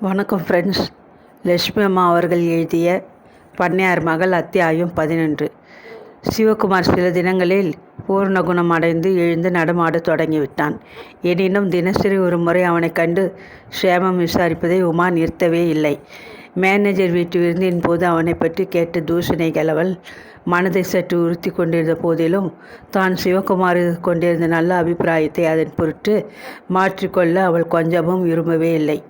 வணக்கம் ஃப்ரெண்ட்ஸ் லட்சுமி அம்மா அவர்கள் எழுதிய பண்ணையார் மகள் அத்தியாயம் பதினொன்று. சிவகுமார் சில தினங்களில் பூர்ண குணம் அடைந்து எழுந்து நடமாடத் தொடங்கிவிட்டான். எனினும் தினசரி ஒரு முறை அவனைக் கண்டு க்ஷேமம் விசாரிப்பதை உமா நிறுத்தவே இல்லை. மேனேஜர் வீட்டு விருந்தின் போது அவனை பற்றி கேட்ட தூஷணைகள் அவள் மனதை சற்று உறுத்தி கொண்டிருந்த போதிலும் தான் சிவகுமார் கொண்டிருந்த நல்ல அபிப்பிராயத்தை அதன் பொருட்டு மாற்றிக்கொள்ள அவள் கொஞ்சமும் விரும்பவே இல்லை.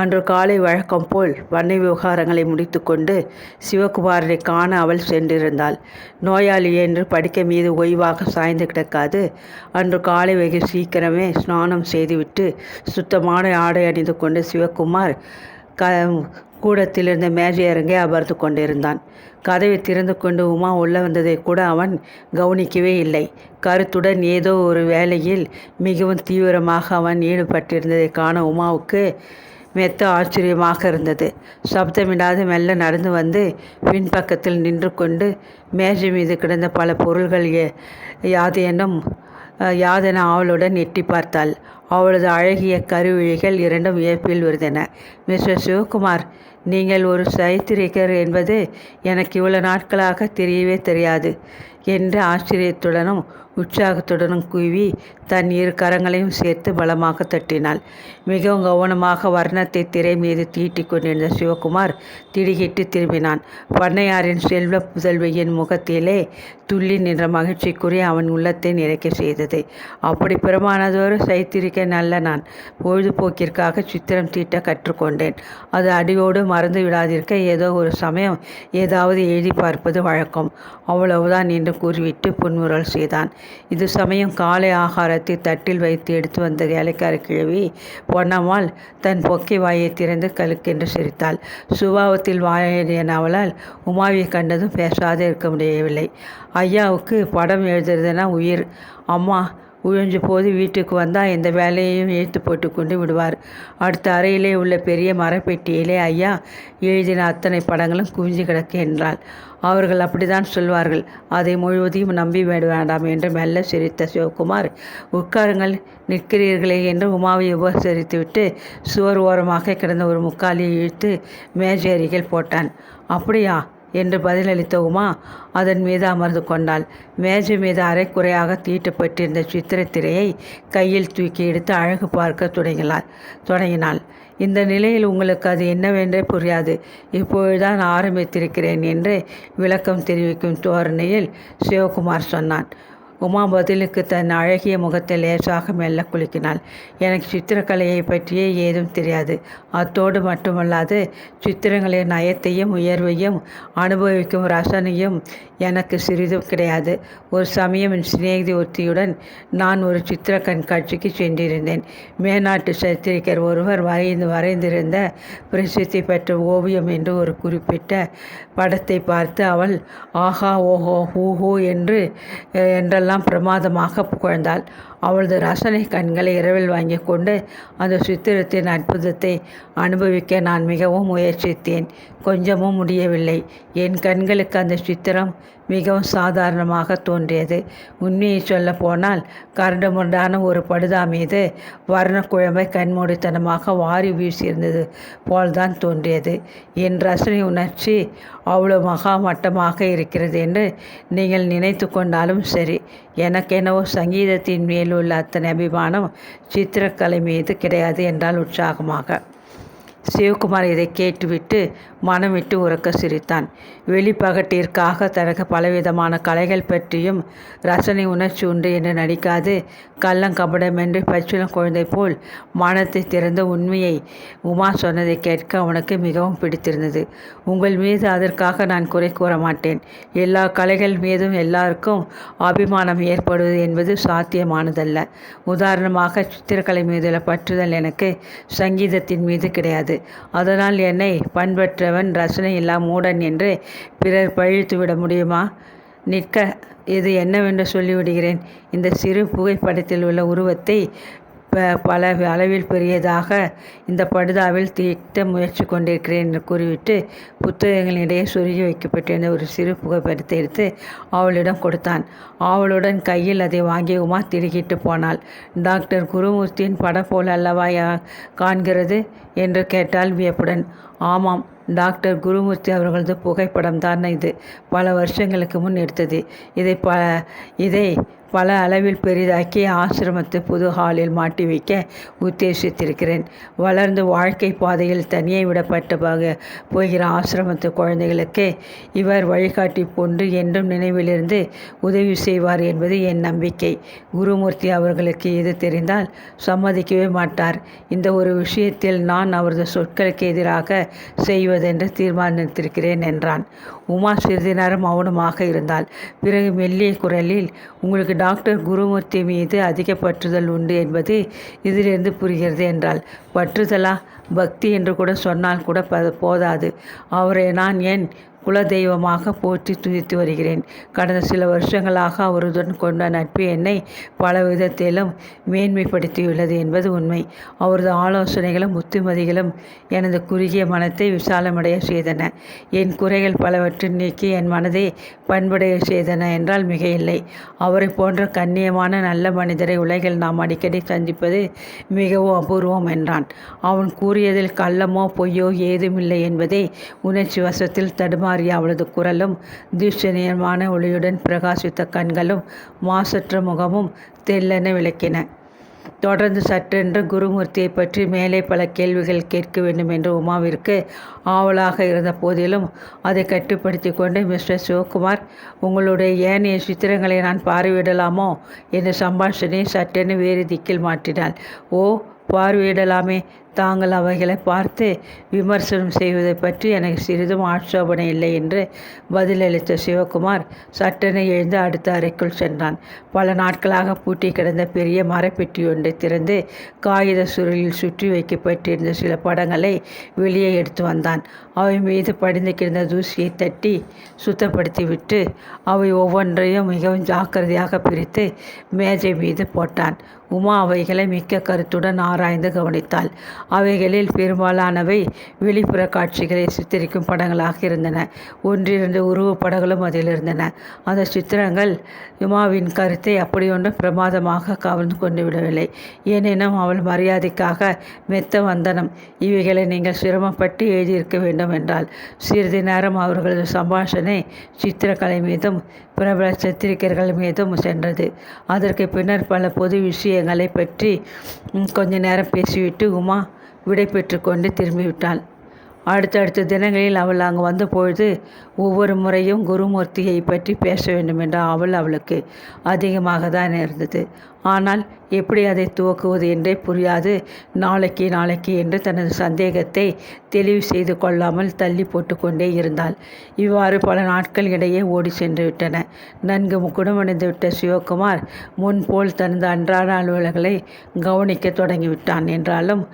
அன்று காலை வழக்கம் போல் வன்னை விவகாரங்களை முடித்துக்கொண்டு சிவகுமாரனை காண அவள் சென்றிருந்தாள். நோயாளி என்று படுக்கை மீது ஓய்வாக சாய்ந்து கிடக்காது. அன்று காலை வெகு சீக்கிரமே ஸ்நானம் செய்துவிட்டு சுத்தமான ஆடை அணிந்து கொண்டு சிவகுமார் க கூடத்தில் இருந்த மேஜை அரங்கே அமர்ந்து கொண்டிருந்தான். கதவை திறந்து கொண்டு உமா உள்ள வந்ததை கூட அவன் கவனிக்கவே இல்லை. கருத்துடன் ஏதோ ஒரு வேலையில் மிகவும் தீவிரமாக அவன் ஈடுபட்டிருந்ததை காண உமாவுக்கு மெத்த ஆச்சரியமாக இருந்தது. சப்தமிடாது மெல்ல நடந்து வந்து பின்பக்கத்தில் நின்று கொண்டு மேஜை மீது கிடந்த பல பொருள்கள் யாதேனும் யாதென அவளுடன் எட்டி பார்த்தாள். அவளது அழகிய கருவிழிகள் இரண்டும் வியப்பில் விருந்தன. மிஸ்டர் சிவகுமார் நீங்கள் ஒரு சைத்திரிகர் என்பது எனக்கு இவ்வளவு நாட்களாக தெரியவே தெரியாது என்று ஆச்சரியத்துடனும் உற்சாகத்துடனும் குவி தன் இரு கரங்களையும் சேர்த்து பலமாக தட்டினாள். மிகவும் கவனமாக வர்ணத்தை திரை மீது தீட்டி கொண்டிருந்த சிவகுமார் திடுகிட்டு திரும்பினான். பண்ணையாரின் செல்வ புதல்வியின் முகத்திலே துள்ளி நின்ற மகிழ்ச்சிக்குரிய அவன் உள்ளத்தை நிறைக்க செய்தது. அப்படி பிரமானதொரு சைத்திரிக்க நல்ல நான் பொழுதுபோக்கிற்காக சித்திரம் தீட்ட கற்றுக்கொண்டேன். அது அடியோடு மறந்து விடாதிருக்க ஏதோ ஒரு சமயம் ஏதாவது எழுதி பார்ப்பது வழக்கம். அவ்வளவுதான் என்று கூறிவிட்டு புன்முறல் செய்தான். இது சமயம் காலை ஆகாரத்தை தட்டில் வைத்து எடுத்து வந்த வேலைக்கார கிழவி பொன்னம்மாள் தன் பொக்கை வாயை திறந்து கழுக்கென்று சிரித்தாள். சுபாவத்தில் வாழிய அவளால் உமாவை கண்டதும் பேசாது இருக்க முடியவில்லை. ஐயாவுக்கு படம் எழுதுறதுனா உயிர். அம்மா உழிஞ்ச போது வீட்டுக்கு வந்தால் எந்த வேலையையும் இழுத்து போட்டு கொண்டு விடுவார். அடுத்த அறையிலே உள்ள பெரிய மரப்பெட்டியிலே ஐயா எழுதின அத்தனை படங்களும் குவிஞ்சு கிடக்கு என்றாள். அவர்கள் அப்படிதான் சொல்வார்கள். அதை முழுவதையும் நம்பி விட வேண்டாம் என்று மெல்ல சிரித்த சிவகுமார் உட்காருங்கள் நிற்கிறீர்களே என்று உமாவை உபசரித்துவிட்டு சுவர் ஓரமாக கிடந்த ஒரு முக்காலியை இழுத்து மேஜை அருகில் போட்டான். அப்படியா? என்று பதிலளித்த உமா அதன் மீது அமர்ந்து கொண்டாள். மேஜை மீது அரைக்குறையாக தீட்டப்பட்டிருந்த சித்திரத்திரையை கையில் தூக்கி எடுத்து அழகு பார்க்க தொடங்கினாள். தொடங்கினாள். இந்த நிலையில் உங்களுக்கு அது என்னவென்றே புரியாது. இப்பொழுதுதான் ஆரம்பித்திருக்கிறேன் என்று விளக்கம் தெரிவிக்கும் தோரணையில் சிவகுமார் சொன்னான். உமா பதிலுக்கு தன் அழகிய முகத்தை லேசாக மெல்ல குலுக்கினாள். எனக்கு சித்திரக்கலையை பற்றியே ஏதும் தெரியாது. அத்தோடு மட்டுமல்லாது சித்திரங்களின் நயத்தையும் உயர்வையும் அனுபவிக்கும் ரசனையும் எனக்கு சிறிதும் கிடையாது. ஒரு சமயம் என் சிநேகிதி ஒருத்தியுடன் நான் ஒரு சித்திர கண்காட்சிக்கு சென்றிருந்தேன். மேநாட்டு சத்திரிகர் ஒருவர் வரைந்து வரைந்திருந்த பிரசித்தி பெற்ற ஓவியம் என்று ஒரு குறிப்பிட்ட படத்தை பார்த்து அவள் ஆஹா ஓஹோ ஹூஹோ என்று என்றெல்லாம் பிரமாதமாக புகழ்ந்தாள். அவளது ரசனை கண்களை இரவில் வாங்கி கொண்டு அந்த சித்திரத்தின் அற்புதத்தை அனுபவிக்க நான் மிகவும் முயற்சித்தேன். கொஞ்சமும் முடியவில்லை. என் கண்களுக்கு அந்த சித்திரம் மிகவும் சாதாரணமாக தோன்றியது. உண்மையை சொல்ல போனால் கரண்டுமுரண்டான ஒரு படுதா மீது வர்ணக்குழம்பை கண்மூடித்தனமாக வாரி வீசியிருந்தது போல்தான் தோன்றியது. என் ரசனை உணர்ச்சி அவ்வளோ மகா மட்டமாக இருக்கிறது என்று நீங்கள் நினைத்து கொண்டாலும் சரி எனக்கெனவோ சங்கீதத்தின் மேலுள்ள உள்ள அத்தனை அபிமானம் சித்திரக்கலை மீது கிடையாது என்றால் உற்சாகமாக. சிவகுமார் இதை கேட்டுவிட்டு மனமிட்டு உறக்க சிரித்தான். வெளிப்பகட்டிற்காக தனக்கு பலவிதமான கலைகள் பற்றியும் ரசனை உணர்ச்சி உண்டு என்று நடிக்காது கள்ளங்கபடமென்று பச்சிலம் குழந்தை போல் மனத்தை திறந்த உண்மையை உமா சொன்னதை கேட்க அவனுக்கு மிகவும் பிடித்திருந்தது. உங்கள் மீது அதற்காக நான் குறை கூற மாட்டேன். எல்லா கலைகள் மீதும் எல்லாருக்கும் அபிமானம் ஏற்படுவது என்பது சாத்தியமானதல்ல. உதாரணமாக சித்திரக்கலை மீதுள்ள பற்றுதல் எனக்கு சங்கீதத்தின் மீது கிடையாது. அதனால் என்னை பண்பற்ற பண்பற்றவன் ரசனை இல்லா மூடன் என்று பிறர் பழித்து விட முடியுமா? நிற்க இது என்னவென்று சொல்லிவிடுகிறேன். இந்த சிறு புகைப்படத்தில் உள்ள உருவத்தை ப- பல அளவில் பெரியதாக இந்த படுதாவில் தீட்ட முயற்சி கொண்டிருக்கிறேன் என்று கூறிவிட்டு புத்தகங்களிடையே சொருகி வைக்கப்பட்டிருந்த ஒரு சிறு புகைப்படத்தை எடுத்து அவளிடம் கொடுத்தான். அவளுடன் கையில் அதை வாங்கி உமா திடுக்கிட்டு போனாள். டாக்டர் குருமூர்த்தியின் படம் போல் அல்லவா காண்கிறது? என்று கேட்டாள் வியப்புடன். ஆமாம் டாக்டர் குருமூர்த்தி அவர்களது புகைப்படம் தான் இது. பல வருஷங்களுக்கு முன் எடுத்தது. இதை ப இதை பல அளவில் பெரிதாக்கி ஆசிரமத்து புது ஹாலில் மாட்டி வைக்க உத்தேசித்திருக்கிறேன். வளர்ந்து வாழ்க்கை பாதையில் தனியே விடப்பட்டபாக போகிற ஆசிரமத்து குழந்தைகளுக்கு இவர் வழிகாட்டி போன்று என்றும் நினைவிலிருந்து உதவி செய்வார் என்பது என் நம்பிக்கை. குருமூர்த்தி அவர்களுக்கு இது தெரிந்தால் சம்மதிக்கவே மாட்டார். இந்த ஒரு விஷயத்தில் நான் அவரது சொற்களுக்கு எதிராக செய்வதென்று தீர்மானித்திருக்கிறேன் என்றான். உமா சிறிது நேரம் மௌனமாக இருந்தாள். பிறகு மெல்லிய குரலில் உங்களுக்கு டாக்டர் குருமூர்த்தி மீது அதிக பற்றுதல் உண்டு என்பது இதிலிருந்து புரிகிறது என்றாள். பற்றுதலா? பக்தி என்று கூட சொன்னால் கூட ப- போதாது. அவரை நான் ஏன் குலதெய்வமாக போற்றி துதித்து வருகிறேன். கடந்த சில வருஷங்களாக அவருடன் கொண்ட நட்பு என்னை பல விதத்திலும் மேன்மைப்படுத்தியுள்ளது என்பது உண்மை. அவரது ஆலோசனைகளும் புத்திமதிகளும் எனது குறுகிய மனத்தை விசாலமடைய செய்தன. என் குறைகள் பலவற்றின் நீக்கி என் மனதை பண்படைய செய்தன என்றால் மிக இல்லை அவரை போன்ற கண்ணியமான நல்ல மனிதரை உலகில் நாம் அடிக்கடி சந்திப்பது மிகவும் அபூர்வம் என்றான். அவன் கூறியதில் கள்ளமோ பொய்யோ ஏதுமில்லை என்பதை உணர்ச்சி வசத்தில் மாறிய அவளது குரலும் தூஷணியமான ஒளியுடன் பிரகாசித்த கண்களும் மாசற்ற முகமும் தெல்லென விளக்கின. தொடர்ந்து சற்றென்று குருமூர்த்தியை பற்றி மேலே பல கேள்விகள் கேட்க வேண்டும் என்று உமாவிற்கு ஆவலாக இருந்த போதிலும் அதை கட்டுப்படுத்தி கொண்டு மிஸ்டர் சிவகுமார் உங்களுடைய ஏனைய சித்திரங்களை நான் பார்வையிடலாமோ? என்று சம்பாஷணையை சட்டென்று வேறு திக்கில் மாற்றினாள். ஓ பார்வையிடலாமே தாங்கள் அவைகளை பார்த்து விமர்சனம் செய்வதை பற்றி எனக்கு சிறிதும் ஆட்சேபனை இல்லை என்று பதிலளித்த சிவகுமார் சட்டென எழுந்து அடுத்த அறைக்குள் சென்றான். பல நாட்களாக பூட்டி கிடந்த பெரிய மரப்பெட்டி ஒன்றை திறந்து காகித சுருளில் சுற்றி வைக்கப்பட்டிருந்த சில படங்களை வெளியே எடுத்து வந்தான். அவை மீது படிந்து கிடந்த தூசியை தட்டி சுத்தப்படுத்திவிட்டு அவை ஒவ்வொன்றையும் மிகவும் ஜாக்கிரதையாக பிரித்து மேஜை மீது போட்டான். உமா அவைகளை மிக்க கருத்துடன் ஆராய்ந்து கவனித்தாள். அவைகளில் பெரும்பாலானவை வெளிப்புற காட்சிகளை சித்தரிக்கும் படங்களாக இருந்தன. ஒன்றிரண்டு உருவப்படங்களும் அதில் இருந்தன. அந்த சித்திரங்கள் உமாவின் கருத்தை அப்படியொன்றும் பிரமாதமாக கவர்ந்து கொண்டு விடவில்லை. ஏனெனும் அவள் மரியாதைக்காக மெத்த வந்தனம். இவைகளை நீங்கள் சிரமப்பட்டு எழுதியிருக்க வேண்டும் என்றால் சிறிது நேரம் அவர்களது சம்பாஷணை சித்திரக்கலை மீதும் பிரபல சித்திரிக்கர்கள் மீதும் சென்றது. அதற்கு பின்னர் பல பொது விஷயங்களை பற்றி கொஞ்ச நேரம் பேசிவிட்டு உமா விடை பெற்றுக்கொண்டு திரும்பிவிட்டாள். அடுத்தடுத்த தினங்களில் அவள் அங்கு வந்த பொழுது ஒவ்வொரு முறையும் குருமூர்த்தியை பற்றி பேச வேண்டும் என்ற அவள் அவளுக்கு அதிகமாக தான் இருந்தது. ஆனால் எப்படி அதை துவக்குவது என்றே புரியாது. நாளைக்கு நாளைக்கு என்று தனது சந்தேகத்தை தெளிவு செய்து கொள்ளாமல் தள்ளி போட்டுக்கொண்டே இருந்தாள். இவ்வாறு பல நாட்கள் இடையே ஓடி சென்று விட்டன. நன்கு குணமடைந்து சிவகுமார் முன்போல் தனது அன்றாட அலுவலர்களை கவனிக்க தொடங்கிவிட்டான் என்றாலும்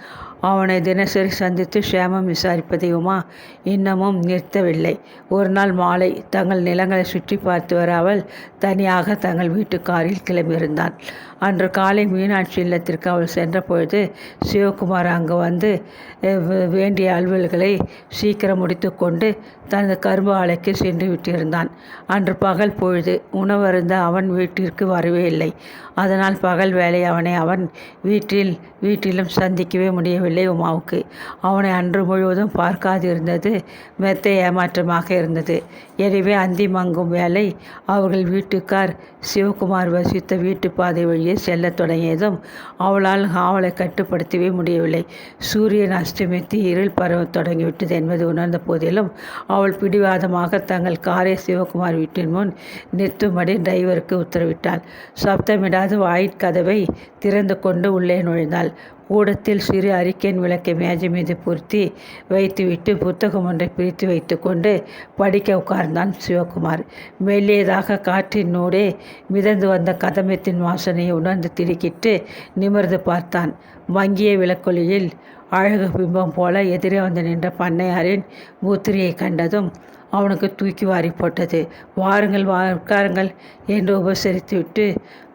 அவனை தினசரி சந்தித்து க்ஷேமம் விசாரிப்பதை உமா இன்னமும் நிறுத்தவில்லை ஒரு நாள் மாலை தங்கள் நிலங்களை சுற்றி பார்த்து வர அவள் தனியாக தங்கள் வீட்டு காரில் கிளம்பியிருந்தான் அன்று காலை மீனாட்சி இல்லத்திற்கு அவள் சென்றபொழுது சிவகுமார் அங்கு வந்து வேண்டிய அலுவல்களை சீக்கிரம் முடித்துக்கொண்டு தனது கரும்பு ஆலைக்கு சென்று விட்டிருந்தான். அன்று பகல் பொழுது உணவருந்த அவன் வீட்டிற்கு வரவே இல்லை. அதனால் பகல் வேலை அவனை அவன் வீட்டில் வீட்டிலும் சந்திக்கவே முடியவில்லை உமாவுக்கு. அவனை அன்று முழுவதும் பார்க்காதிருந்தது மெத்த ஏமாற்றமாக இருந்தது. எனவே அந்தி மங்கும் வேலை. அவர்கள் வீட்டுக்கார் சிவகுமார் வசித்த வீட்டு பாதை வழியே செல்லத் தொடங்கியதும் அவளால் ஆவலை கட்டுப்படுத்தவே முடியவில்லை. சூரியன் அஸ்தமித்து இருள் பரவ தொடங்கிவிட்டது என்பது உணர்ந்த போதிலும் அவள் பிடிவாதமாக தங்கள் காரை சிவகுமார் வீட்டின் முன் நிறுத்தும்படி டிரைவருக்கு உத்தரவிட்டாள். சப்தமிடாது வாயிற்கதவை திறந்து கொண்டு உள்ளே நுழைந்தாள். கூடத்தில் சிறு அரிக்கேன் விளக்கை மேஜை மீது பொருத்தி வைத்துவிட்டு புத்தகம் ஒன்றை பிரித்து வைத்துக்கொண்டு படிக்க உட்கார்ந்தான் சிவகுமார். மெல்லியதாக காற்றினூடே மிதந்து வந்த கதமத்தின் வாசனையை உணர்ந்து திடுக்கிட்டு நிமிர்ந்து பார்த்தான். மங்கிய விளக்கொலியில் அழகு பிம்பம் போல எதிரே வந்து நின்ற பண்ணையாரின் மூத்திரியை கண்டதும் அவனுக்கு தூக்கி வாரி போட்டது. வாருங்கள் வா உட்காருங்கள் என்று உபசரித்துவிட்டு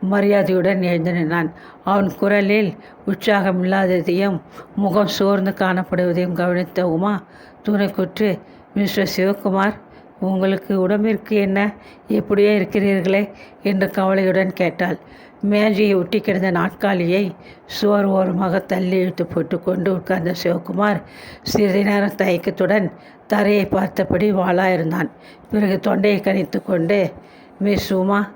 மரியாதையுடன் எழுந்து நின்றான் அவன் குரலில் உற்சாகம் இல்லாததையும் முகம் சோர்ந்து காணப்படுவதையும் கவனித்த உமா துணைக்குற்று மிஸ்டர் சிவகுமார் உங்களுக்கு உடம்பிற்கு என்ன? எப்படியே இருக்கிறீர்களே? என்று கவலையுடன் கேட்டாள். மேஜையை ஒட்டி கிடந்த நாட்காலியை சுவர் ஓரமாக தள்ளி இழுத்து போட்டு கொண்டு உட்கார்ந்த சிவகுமார் சிறிது நேரம் தயக்கத்துடன் தரையை பார்த்தபடி வாளாயிருந்தான். பிறகு தொண்டையை கணித்து கொண்டு மிஸ் உமா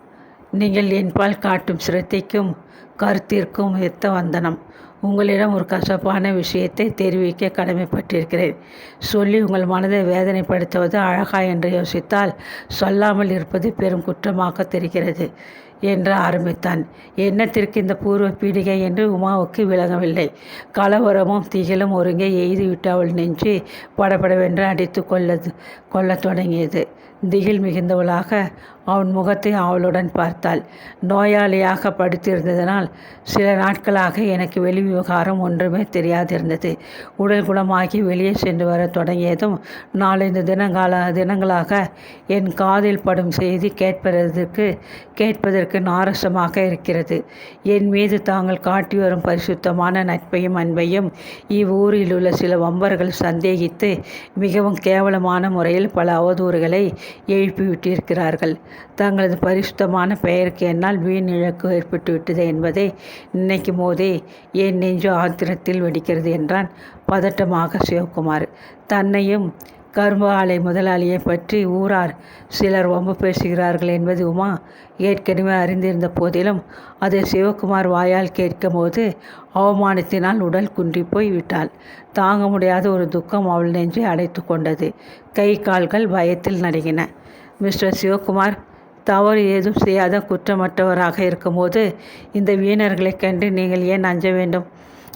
நீங்கள் என்பால் காட்டும் சிரத்தைக்கும் கருத்திற்கும் எத்த வந்தனம். உங்களிடம் ஒரு கசப்பான விஷயத்தை தெரிவிக்க கடமைப்பட்டிருக்கிறேன். சொல்லி உங்கள் மனதை வேதனைப்படுத்துவது அழகா என்று யோசித்தால் சொல்லாமல் இருப்பது பெரும் குற்றமாக தெரிகிறது என்று ஆரம்பித்தான் எண்ணத்திற்கு இந்த பூர்வ பீடிகை என்று உமாவுக்கு விளங்கவில்லை. கலவரமும் திகிலும் ஒருங்கே எய்துவிட்டு அவள் நெஞ்சு படபடவென்று அடித்து கொள்ளது. கொள்ளத் தொடங்கியது. திகில் மிகுந்தவளாக அவன் முகத்தை அவளுடன் பார்த்தாள். நோயாளியாக படுத்திருந்ததனால் சில நாட்களாக எனக்கு வெளி விவகாரம் ஒன்றுமே தெரியாதிருந்தது. உடல் குணமாகி வெளியே சென்று வர தொடங்கியதும் நாலஞ்சு தினங்கால தினங்களாக என் காதில் படும் செய்தி கேட்பதற்கு கேட்பதற்கு நாரசமாக இருக்கிறது. என் மீது தாங்கள் காட்டி வரும் பரிசுத்தமான நட்பையும் அன்பையும் இவ்வூரில் உள்ள சில வம்பர்கள் சந்தேகித்து மிகவும் கேவலமான முறையில் பல அவதூறுகளை எழுப்பிவிட்டிருக்கிறார்கள். தங்களது பரிசுத்தமான பெயருக்கு என்னால் வீண் இழக்கு ஏற்பட்டுவிட்டது என்பதை நினைக்கும் போதே என் நெஞ்சு ஆத்திரத்தில் வெடிக்கிறது என்றான் பதட்டமாக சிவகுமார். தன்னையும் கரும்பு ஆலை முதலாளியை பற்றி ஊரார் சிலர் வம்பு பேசுகிறார்கள் என்பது உமா ஏற்கனவே அறிந்திருந்த போதிலும் அதை சிவகுமார் வாயால் கேட்கும்போது அவமானத்தினால் உடல் குன்றி போய் விட்டாள் தாங்க முடியாத ஒரு துக்கம் அவள் நெஞ்சை அடைத்து கொண்டது. கை கால்கள் பயத்தில் நடுங்கின. மிஸ்டர் சிவகுமார் தவறு ஏதும் செய்யாத குற்றமற்றவராக இருக்கும்போது இந்த வீணர்களைக் கண்டு நீங்கள் ஏன் அஞ்ச வேண்டும்?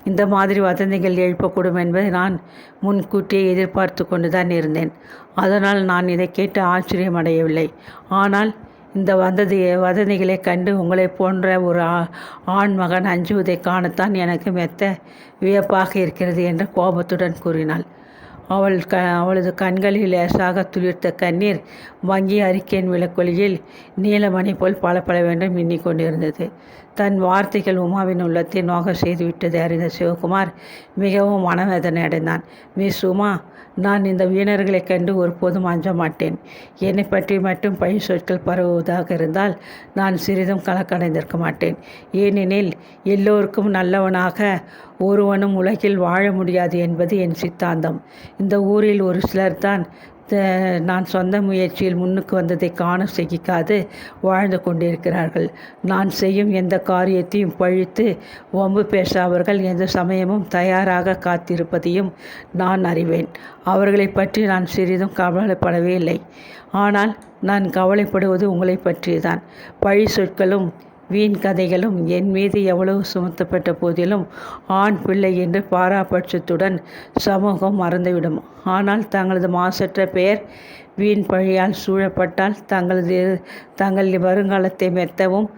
இந்த மாதிரி வதந்திகள் எழுப்பக்கூடும் என்பதை நான் முன்கூட்டியே எதிர்பார்த்து கொண்டு தான் இருந்தேன். அதனால் நான் இதை கேட்டு ஆச்சரியம் அடையவில்லை. ஆனால் இந்த வதந்தி வதந்திகளை கண்டு உங்களைப் போன்ற ஒரு ஆ- ஆண் மகன் அஞ்சுவதை காணத்தான் எனக்கு மெத்த வியப்பாக இருக்கிறது என்று கோபத்துடன் கூறினாள். அவள் க அவளது கண்களில் லேசாக துளிர்த்த கண்ணீர் வங்கி அறிக்கையின் விளக்கொலியில் நீலமணி போல் பளபளவென்று மின்னிக் கொண்டிருந்தது தன் வார்த்தைகள் உமாவின் உள்ளத்தை நோக செய்துவிட்டதை அறிந்த சிவகுமார் மிகவும் மனவேதனை அடைந்தான். மிஸ் உமா நான் இந்த வீணர்களைக் கண்டு ஒருபோதும் அஞ்ச மாட்டேன். என்னை பற்றி மட்டும் பழி சொற்கள் பரவுவதாக இருந்தால் நான் சிறிதும் கலக்கடைந்திருக்க மாட்டேன். ஏனெனில் எல்லோருக்கும் நல்லவனாக ஒருவனும் உலகில் வாழ முடியாது என்பது என் சித்தாந்தம். இந்த ஊரில் ஒரு சிலர் தான் நான் சொந்த முயற்சியில் முன்னுக்கு வந்ததை காண சகிக்காது வாழ்ந்து கொண்டிருக்கிறார்கள். நான் செய்யும் எந்த காரியத்தையும் பழித்து வம்பு பேச அவர்கள் எந்த சமயமும் தயாராக காத்திருப்பதையும் நான் அறிவேன். அவர்களை பற்றி நான் சிறிதும் கவலைப்படவே இல்லை. ஆனால் நான் கவலைப்படுவது உங்களை பற்றிதான் பழி சொற்களும் வீண் கதைகளும் என் மீது எவ்வளவு சுமத்தப்பட்ட போதிலும் ஆண் பிள்ளை என்று பாராபட்சத்துடன் சமூகம் மறந்துவிடும். ஆனால் தங்களது மாசற்ற பெயர் வீண் பழியால் சூழப்பட்டால் தங்களது தங்கள் வருங்காலத்தை மெத்தவும்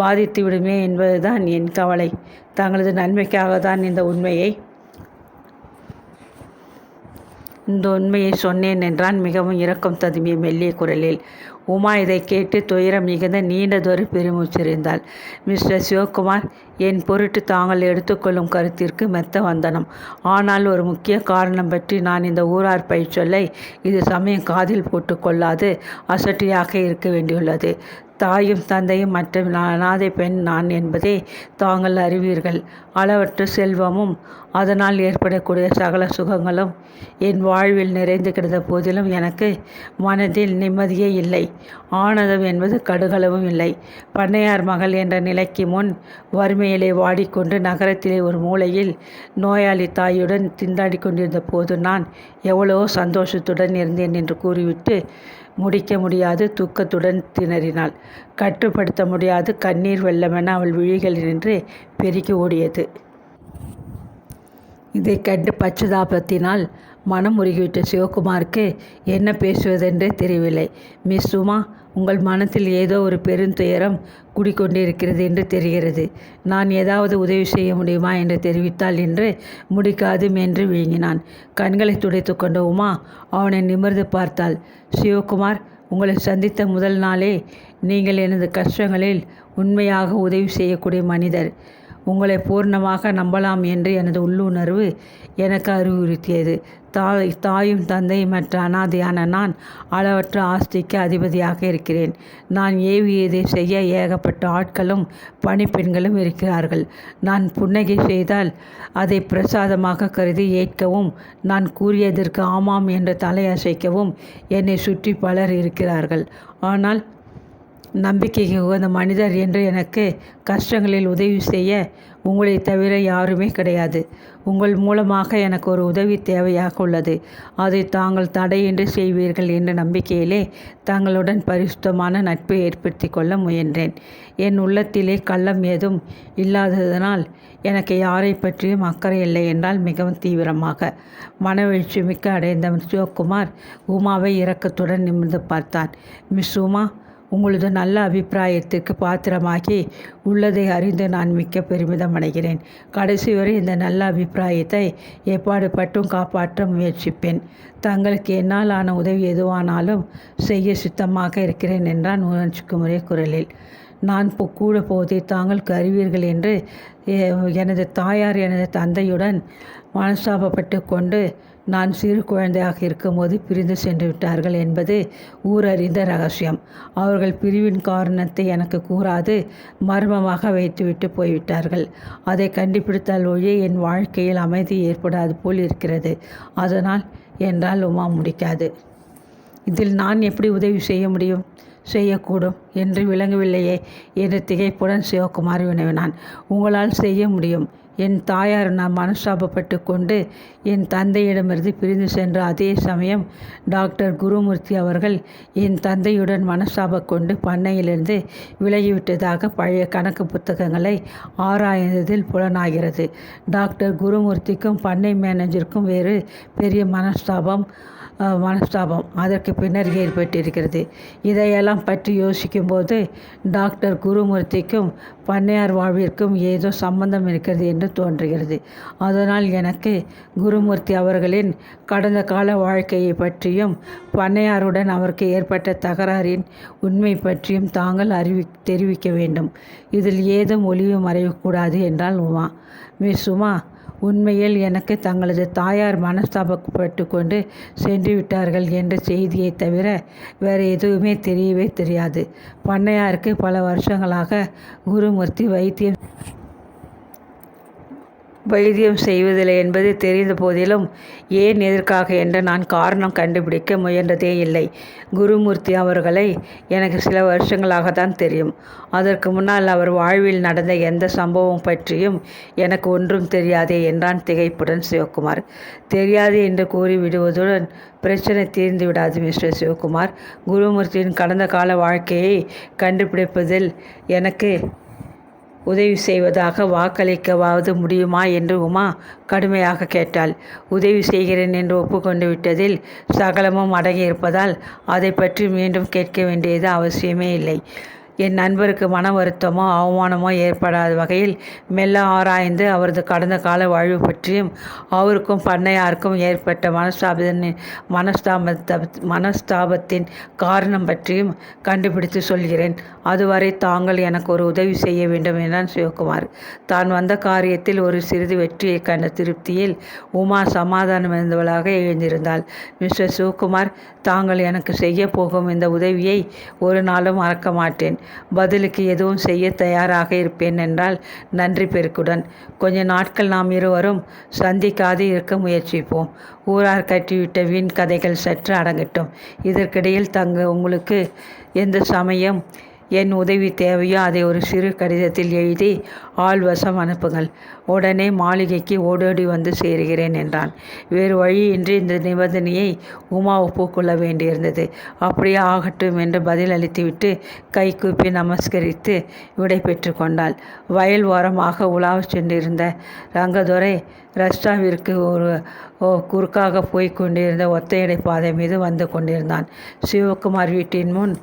பாதித்துவிடுமே என்பதுதான் என் கவலை. தங்களது நன்மைக்காக தான் இந்த உண்மையை இந்த உண்மையை சொன்னேன் என்றான் மிகவும் இரக்கம் ததுமிய மெல்லிய குரலில். உமா இதை கேட்டு துயரம் மிகுந்த நீண்டதொரு பெருமூச்செறிந்தாள். மிஸ்டர் சிவகுமார் என் பொருட்டு தாங்கள் எடுத்துக்கொள்ளும் கருத்திற்கு மெத்த வந்தனம். ஆனால் ஒரு முக்கிய காரணம் பற்றி நான் இந்த ஊரார் பயிற்சொல்லை இது சமயம் காதில் போட்டுக்கொள்ளாது அசட்டியாக இருக்க வேண்டியுள்ளது. தாயும் தந்தையும் மற்றும் அநாதை பெண் நான் என்பதை தாங்கள் அறிவீர்கள். அளவற்ற செல்வமும் அதனால் ஏற்படக்கூடிய சகல சுகங்களும் என் வாழ்வில் நிறைந்து கிடந்த போதிலும் எனக்கு மனதில் நிம்மதியே இல்லை. ஆனந்தம் என்பது கடுகளவும் இல்லை. பண்ணையார் மகள் என்ற நிலைக்கு முன் வறுமையிலே வாடிக்கொண்டு நகரத்திலே ஒரு மூலையில் நோயாளி தாயுடன் திண்டாடி கொண்டிருந்த போது நான் எவ்வளவோ சந்தோஷத்துடன் இருந்தேன் என்று கூறிவிட்டு முடிக்க முடியாது தூக்கத்துடன் திணறினாள். கட்டுப்படுத்த முடியாது கண்ணீர் வெள்ளமென அவள் விழிகளினின்று பெருகி ஓடியது. இதை கண்டு பச்சதாபத்தினால் மனம் உருகிவிட்ட சிவகுமாருக்கு என்ன பேசுவதென்றே தெரியவில்லை. மிஸ் சுமா உங்கள் மனத்தில் ஏதோ ஒரு பெருந்துயரம் குடிக்கொண்டிருக்கிறது என்று தெரிகிறது. நான் ஏதாவது உதவி செய்ய முடியுமா என்று தெரிவித்தால் என்று முடிக்காது என்று விழுங்கினான். கண்களை துடைத்து கொண்ட உமா அவனை நிமிர்ந்து பார்த்தாள். சிவகுமார் உங்களை சந்தித்த முதல் நாளே நீங்கள் எனது கஷ்டங்களில் உண்மையாக உதவி செய்யக்கூடிய மனிதர். உங்களை பூர்ணமாக நம்பலாம் என்று எனது உள்ளுணர்வு எனக்கு அறிவுறுத்தியது. தாய் தாயும் தந்தையும் மற்ற அனாதையான நான் அளவற்ற ஆஸ்திக்கு அதிபதியாக இருக்கிறேன். நான் ஏவியதை செய்ய ஏகப்பட்ட ஆட்களும் பணிப்பெண்களும் இருக்கிறார்கள். நான் புன்னகை செய்தால் அதை பிரசாதமாக கருதி ஏற்கவும் நான் கூறியதற்கு ஆமாம் என்று தலையசைக்கவும் என்னை சுற்றி பலர் இருக்கிறார்கள். ஆனால் நம்பிக்கைக்கு உகந்த மனிதர் என்று எனக்கு கஷ்டங்களில் உதவி செய்ய உங்களை தவிர யாருமே கிடையாது. உங்கள் மூலமாக எனக்கு ஒரு உதவி தேவையாக உள்ளது. அதை தாங்கள் தடையின்றி செய்வீர்கள் என்ற நம்பிக்கையிலே தங்களுடன் பரிசுத்தமான நட்பை ஏற்படுத்தி கொள்ள முயன்றேன். என் உள்ளத்திலே கள்ளம் ஏதும் இல்லாததனால் எனக்கு யாரை பற்றியும் அக்கறை இல்லை என்றால் மிகவும் தீவிரமாக. மனவெழுச்சி மிக்க அடைந்த சிவகுமார் உமாவை இரக்கத்துடன் நிமிர்ந்து பார்த்தான். மிஸ் உமா உங்களது நல்ல அபிப்பிராயத்திற்கு பாத்திரமாகி உள்ளதை அறிந்து நான் மிக்க பெருமிதம் அடைகிறேன். கடைசி வரை இந்த நல்ல அபிப்பிராயத்தை எப்பாடு பட்டும் காப்பாற்ற முயற்சிப்பேன். தங்களுக்கு என்னால் ஆன உதவி எதுவானாலும் செய்ய சித்தமாக இருக்கிறேன் என்றான் உணர்ச்சிக்குமுறை குரலில். நான் இப்போ கூட போவதை தாங்கள் அறிவீர்கள் என்று எனது தாயார் எனது தந்தையுடன் மனஸ்தாபப்பட்டு கொண்டு நான் சிறு குழந்தையாக இருக்கும்போது பிரிந்து சென்று விட்டார்கள் என்பது ஊரறிந்த ரகசியம். அவர்கள் பிரிவின் காரணத்தை எனக்கு கூறாது மர்மமாக வைத்துவிட்டு போய்விட்டார்கள். அதை கண்டுபிடித்தால் ஒழிய என் வாழ்க்கையில் அமைதி ஏற்படாது போல் இருக்கிறது. அதனால் என்றால் உமா முடிக்காது. இதில் நான் எப்படி உதவி செய்ய முடியும்? செய்யக்கூடும் என்று விளங்கவில்லையே என்று திகைப்புடன் சிவகுமார் வினவினான். உங்களால் செய்ய முடியும். என் தாயார் நான் மனஸ்தாபப்பட்டு கொண்டு என் தந்தையிடமிருந்து பிரிந்து சென்ற அதே சமயம் டாக்டர் குருமூர்த்தி அவர்கள் என் தந்தையுடன் மனஸ்தாப கொண்டு பண்ணையிலிருந்து விலகிவிட்டதாக பழைய கணக்கு புத்தகங்களை ஆராய்ந்ததில் புலனாகிறது. டாக்டர் குருமூர்த்திக்கும் பண்ணை மேனேஜருக்கும் வேறு பெரிய மனஸ்தாபம் மனஸ்தாபம். அதற்கு பின்னர் ஏற்பட்டிருக்கிறது. இதையெல்லாம் பற்றி யோசிக்கும்போது டாக்டர் குருமூர்த்திக்கும் பண்ணையார் வாழ்விற்கும் ஏதோ சம்பந்தம் இருக்கிறது என்று தோன்றுகிறது. அதனால் எனக்கு குருமூர்த்தி அவர்களின் கடந்த கால வாழ்க்கையை பற்றியும் பண்ணையாருடன் அவருக்கு ஏற்பட்ட தகராறின் உண்மை பற்றியும் தாங்கள் அறிவி தெரிவிக்க வேண்டும். இதில் ஏதும் ஒளிவு மறையக்கூடாது என்றால் உமா. மிஸ் உமா உண்மையில் எனக்கு தங்களது தாயார் மனஸ்தாபப்பட்டு கொண்டு சென்று விட்டார்கள் என்ற செய்தியை தவிர வேறு எதுவுமே தெரியவே தெரியாது. பண்ணையாருக்கு பல வருஷங்களாக குருமூர்த்தி வைத்தியம் வைத்தியம் செய்வதில்லை என்பது தெரிந்த போதிலும் ஏன் எதற்காக என்று நான் காரணம் கண்டுபிடிக்க முயன்றதே இல்லை. குருமூர்த்தி அவர்களை எனக்கு சில வருஷங்களாக தான் தெரியும். அதற்கு முன்னால் அவர் வாழ்வில் நடந்த எந்த சம்பவம் பற்றியும் எனக்கு ஒன்றும் தெரியாதே என்றான் திகைப்புடன் சிவகுமார். தெரியாது என்று கூறி விடுவதுடன் பிரச்சனை தீர்ந்து விடாது மிஸ்டர் சிவகுமார். குருமூர்த்தியின் கடந்த கால வாழ்க்கையை கண்டுபிடிப்பதில் எனக்கு உதவி செய்வதாக வாக்களிக்கவாவது முடியுமா என்று உமா கடுமையாக கேட்டாள். உதவி செய்கிறேன் என்று ஒப்புக்கொண்டு விட்டதில் சகலமும் அடங்கியிருப்பதால் அதை பற்றி மீண்டும் கேட்க வேண்டியது அவசியமே இல்லை. என் நண்பருக்கு மன வருத்தமோ அவமானமோ ஏற்படாத வகையில் மெல்ல ஆராய்ந்து அவரது கடந்த கால வாழ்வு பற்றியும் அவருக்கும் பண்ணையாருக்கும் ஏற்பட்ட மனஸ்தாபத்தின் மனஸ்தாபத்த மனஸ்தாபத்தின் காரணம் பற்றியும் கண்டுபிடித்து சொல்கிறேன். அதுவரை தாங்கள் எனக்கு ஒரு உதவி செய்ய வேண்டும் என்றான் சிவகுமார். தான் வந்த காரியத்தில் ஒரு சிறிது வெற்றியை கண்ட திருப்தியில் உமா சமாதானம் இருந்தவளாக எழுந்திருந்தாள். மிஸ்டர் சிவகுமார் தாங்கள் எனக்கு செய்ய போகும் இந்த உதவியை ஒரு நாளும் மறக்க மாட்டேன். பதிலுக்கு எதுவும் செய்ய தயாராக இருப்பேன் என்றால் நன்றி பெருக்குடன். கொஞ்ச நாட்கள் நாம் இருவரும் சந்திக்காது இருக்க முயற்சிப்போம். ஊரார் கட்டிவிட்ட வீண் கதைகள் சற்று அடங்கட்டும். இதற்கிடையில் தங்க உங்களுக்கு எந்த சமயம் என் உதவி தேவையோ அதை ஒரு சிறு கடிதத்தில் எழுதி ஆள்வசம் அனுப்புங்கள். உடனே மாளிகைக்கு ஓடோடி வந்து சேருகிறேன் என்றான். வேறு வழியின்றி இந்த நிபந்தனையை உமா ஒப்புக்கொள்ள வேண்டியிருந்தது. அப்படியே ஆகட்டும் என்று பதில் அளித்துவிட்டு கை கூப்பி நமஸ்கரித்து விடை பெற்று கொண்டாள். வயல் ஓரமாக உலாவச் சென்றிருந்த ரங்கதுரை ரஷ்டாவிற்கு ஒரு ஓ குறுக்காக போய்க் கொண்டிருந்த ஒத்தையடை பாதை மீது வந்து கொண்டிருந்தான். சிவகுமார் வீட்டின் முன்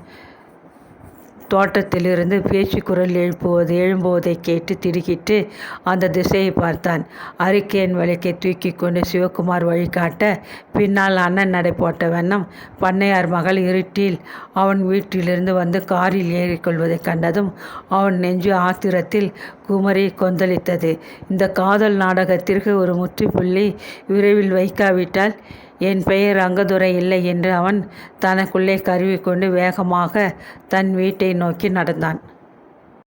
தோட்டத்திலிருந்து பேச்சு குரல் எழுப்புவது எழும்புவதை கேட்டு திடுக்கிட்டு அந்த திசையை பார்த்தான். அரிக்கேன் விளக்கை தூக்கி கொண்டு சிவகுமார் வழிகாட்ட பின்னால் அண்ணன் நடை போட்ட வண்ணம் பண்ணையார் மகள் இருட்டில் அவன் வீட்டிலிருந்து வந்து காரில் ஏறிக்கொள்வதைக் கண்டதும் அவன் நெஞ்சு ஆத்திரத்தில் குமரி கொந்தளித்தது. இந்த காதல் நாடகத்திற்கு ஒரு முற்றுப்புள்ளி விரைவில் வைக்காவிட்டால் என் பெயர் அங்கதுரை இல்லை என்று அவன் தனக்குள்ளே கருவிக்கொண்டு வேகமாக தன் வீட்டை நோக்கி நடந்தான்.